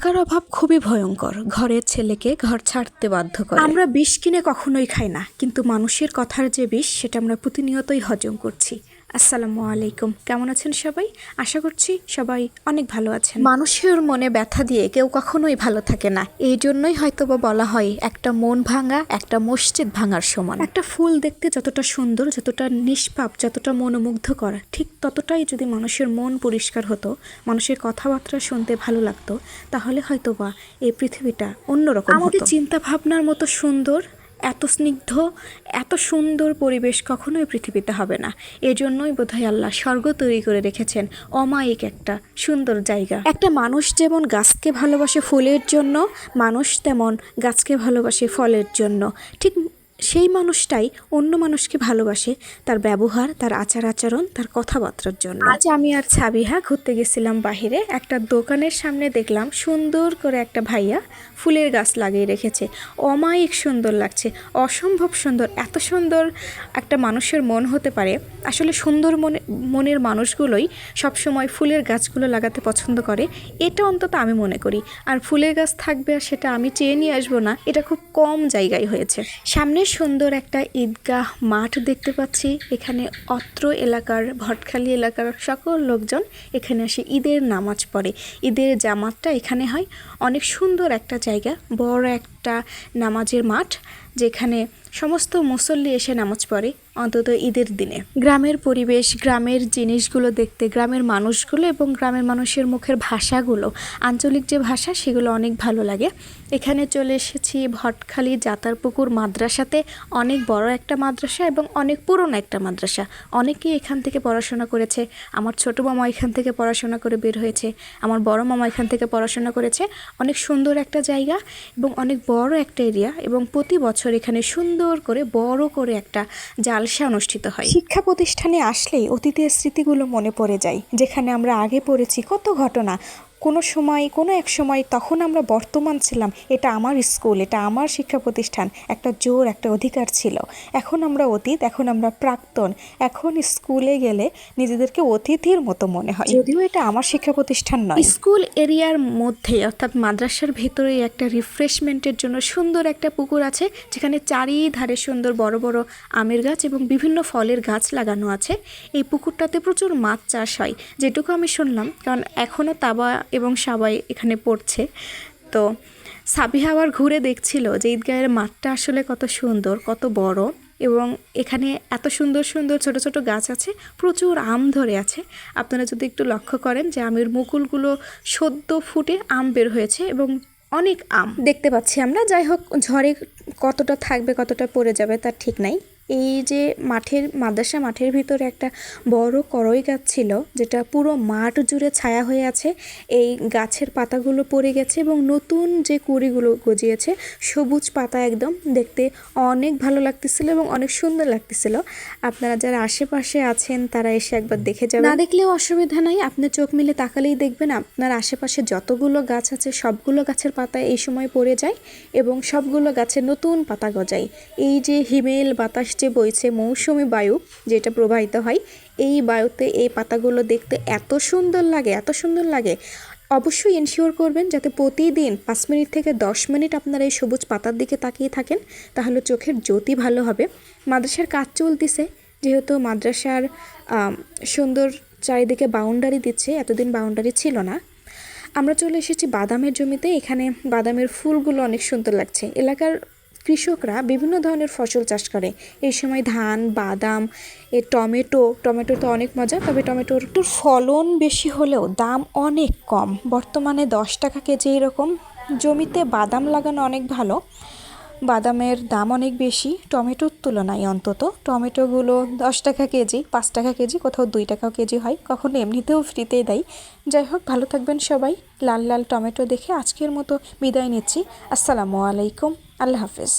টাকার অভাব খুবই ভয়ঙ্কর। ঘরের ছেলেকে ঘর ছাড়তে বাধ্য করে। আমরা বিষ কিনে কখনোই খাই না কিন্তু মানুষের কথার যে বিষ সেটা আমরা প্রতিনিয়তই হজম করছি। আসসালামু আলাইকুম। কেমন আছেন সবাই? আশা করছি সবাই অনেক ভালো আছেন। মানুষের মনে ব্যথা দিয়ে কেউ কখনোই ভালো থাকে না। এই জন্যই হয়তোবা বলা হয় একটা মন ভাঙা একটা মসজিদ ভাঙার সমান। একটা ফুল দেখতে যতটা সুন্দর যতটা নিষ্পাপ যতটা মনোমুগ্ধকর ঠিক ততটাই যদি মানুষের মন পরিষ্কার হতো মানুষের কথাবার্তা শুনতে ভালো লাগতো তাহলে হয়তোবা এই পৃথিবীটা অন্যরকম আমাদের চিন্তা ভাবনার মতো সুন্দর এত স্নিগ্ধ এত সুন্দর পরিবেশ কখনোই পৃথিবীতে হবে না। এজন্যই বোধহয় আল্লাহ স্বর্গ তৈরি করে রেখেছেন অমায়িক একটা সুন্দর জায়গা। একটা মানুষ যেমন গাছকে ভালোবাসে ফুলের জন্য মানুষ তেমন গাছকে ভালোবাসে ফলের জন্য। ঠিক সেই মানুষটাই অন্য মানুষকে ভালোবাসে, তার ব্যবহার, তার আচার আচরণ, তার কথাবার্তার জন্য। আজ আমি আর ছাবিহা ঘুরতে গেছিলাম বাহিরে, একটা দোকানের সামনে দেখলাম সুন্দর করে একটা ভাইয়া ফুলের গাছ লাগিয়ে রেখেছে। অমায়িক সুন্দর লাগছে, অসম্ভব সুন্দর, এত সুন্দর একটা মানুষের মন হতে পারে। আসলে সুন্দর মনে, মনের মানুষগুলোই সবসময় ফুলের গাছগুলো লাগাতে পছন্দ করে, এটা অন্তত আমি মনে করি। আর ফুলের গাছ থাকবে আর সেটা আমি চেয়ে নিয়ে আসব না, এটা খুব কম জায়গায় হয়েছে। সামনে সুন্দর একটা ঈদগাহ মাঠ দেখতে পাচ্ছি। এখানে অত্র এলাকার, ভটখালি এলাকার সকল লোকজন এখানে এসে ঈদের নামাজ পড়ে। ঈদের জামাতটা এখানে হয়। অনেক সুন্দর একটা জায়গা, বড় একটা নামাজের মাঠ, যেখানে সমস্ত মুসল্লি এসে নামাজ পড়ে অন্তত ঈদের দিনে। গ্রামের পরিবেশ, গ্রামের জিনিসগুলো দেখতে, গ্রামের মানুষগুলো এবং গ্রামের মানুষের মুখের ভাষাগুলো, আঞ্চলিক যে ভাষা সেগুলো অনেক ভালো লাগে। এখানে চলে এসেছি ভটখালি জাতারপুকুর মাদ্রাসাতে, অনেক বড় একটা মাদ্রাসা এবং অনেক পুরনো একটা মাদ্রাসা। অনেকেই এখান থেকে পড়াশোনা করেছে। আমার ছোট মামা এখান থেকে পড়াশোনা করে বের হয়েছে। আমার বড় মামা এখান থেকে পড়াশোনা করেছে। অনেক সুন্দর একটা জায়গা এবং অনেক বড় একটা এরিয়া এবং প্রতি বছর এখানে সুন্দর করে বড় করে একটা জালসা অনুষ্ঠিত হয়। শিক্ষা প্রতিষ্ঠানে আসলেই অতীতের স্মৃতিগুলো মনে পড়ে যায়, যেখানে আমরা আগে পড়েছি কত ঘটনা কোনো সময়, কোনো এক সময় তখন আমরা বর্তমান ছিলাম। এটা আমার স্কুল, এটা আমার শিক্ষা প্রতিষ্ঠান। একটা জোর, একটা অধিকার ছিল। এখন আমরা অতীত, এখন আমরা প্রাক্তন। এখন স্কুলে গেলে নিজেদেরকে অতিথির মতো মনে হয়। যদিও এটা আমার শিক্ষা প্রতিষ্ঠান নয়। স্কুল এরিয়ার মধ্যে, অর্থাৎ মাদ্রাসার ভেতরে একটা রিফ্রেশমেন্টের জন্য সুন্দর একটা পুকুর আছে, যেখানে চারিধারে সুন্দর বড় বড় আমের গাছ এবং বিভিন্ন ফলের গাছ লাগানো আছে। এই পুকুরটাতে প্রচুর মাছ চাষ হয়। যেটুকু আমি শুনলাম, কারণ এখনও তাবা এবং সবাই এখানে পড়ছে। তো সাবিহা আবার ঘুরে দেখছিল যে ঈদগাহের মাঠটা আসলে কত সুন্দর, কত বড় এবং এখানে এত সুন্দর সুন্দর ছোট ছোট গাছ আছে, প্রচুর আম ধরে আছে। আপনারা যদি একটু লক্ষ্য করেন যে আমের মুকুলগুলো সদ্য ফুটে আম বের হয়েছে এবং অনেক আম দেখতে পাচ্ছি আমরা। যাই হোক, ঝড়ে কতটা থাকবে, কতটা পড়ে যাবে তার ঠিক নাই। এই যে মাঠের, মাদ্রাসা মাঠের ভিতরে একটা বড় করই গাছ ছিল, যেটা পুরো মাঠ জুড়ে ছায়া হয়ে আছে। এই গাছের পাতাগুলো পড়ে গেছে এবং নতুন যে কুড়িগুলো গজিয়েছে, সবুজ পাতা একদম দেখতে অনেক ভালো লাগতেছিল এবং অনেক সুন্দর লাগতেছিল। আপনারা যারা আশেপাশে আছেন, তারা এসে একবার দেখে যাবেন। না দেখলেও অসুবিধা নাই, আপনি চোখ মিলে তাকালেই দেখবেন আপনার আশেপাশে যতগুলো গাছ আছে, সবগুলো গাছের পাতা এই সময় পড়ে যায় এবং সবগুলো গাছে নতুন পাতা গজায়। এই যে হিমেল বাতাস যে বইছে মৌসুমি বায়ু যেটা প্রবাহিত হয়, এই বায়ুতে এই পাতাগুলো দেখতে এত সুন্দর লাগে, এত সুন্দর লাগে। অবশ্যই এনশিওর করবেন যাতে প্রতিদিন পাঁচ মিনিট থেকে দশ মিনিট আপনারা এই সবুজ পাতার দিকে তাকিয়ে থাকেন, তাহলে চোখের জ্যোতি ভালো হবে। মাদ্রাসার কাজ চলতেছে, যেহেতু মাদ্রাসার সুন্দর চারিদিকে বাউন্ডারি দিচ্ছে, এতদিন বাউন্ডারি ছিল না। আমরা চলে এসেছি বাদামের জমিতে, এখানে বাদামের ফুলগুলো অনেক সুন্দর লাগছে। এলাকার কৃষকরা বিভিন্ন ধরনের ফসল চাষ করে। এই সময় ধান, বাদাম, এ টমেটো টমেটো তো অনেক মজা, তবে টমেটোর একটু ফলন বেশি হলেও দাম অনেক কম। বর্তমানে দশ টাকা কেজি এরকম। জমিতে বাদাম লাগানো অনেক ভালো। বাদামের দাম অনেক বেশি। টমেটোর তুলনায় অন্তত। টমেটোগুলো দশ টাকা কেজি, পাঁচ টাকা কেজি, কোথাও দুই টাকাও কেজি হয়। কখনো এমনিতেও ফ্রিতে দেয়। যাই হোক, ভালো থাকবেন সবাই। লাল লাল টমেটো দেখে আজকের মতো বিদায় নিচ্ছি। আসসালামু আলাইকুম। আল্লাহ হাফেজ।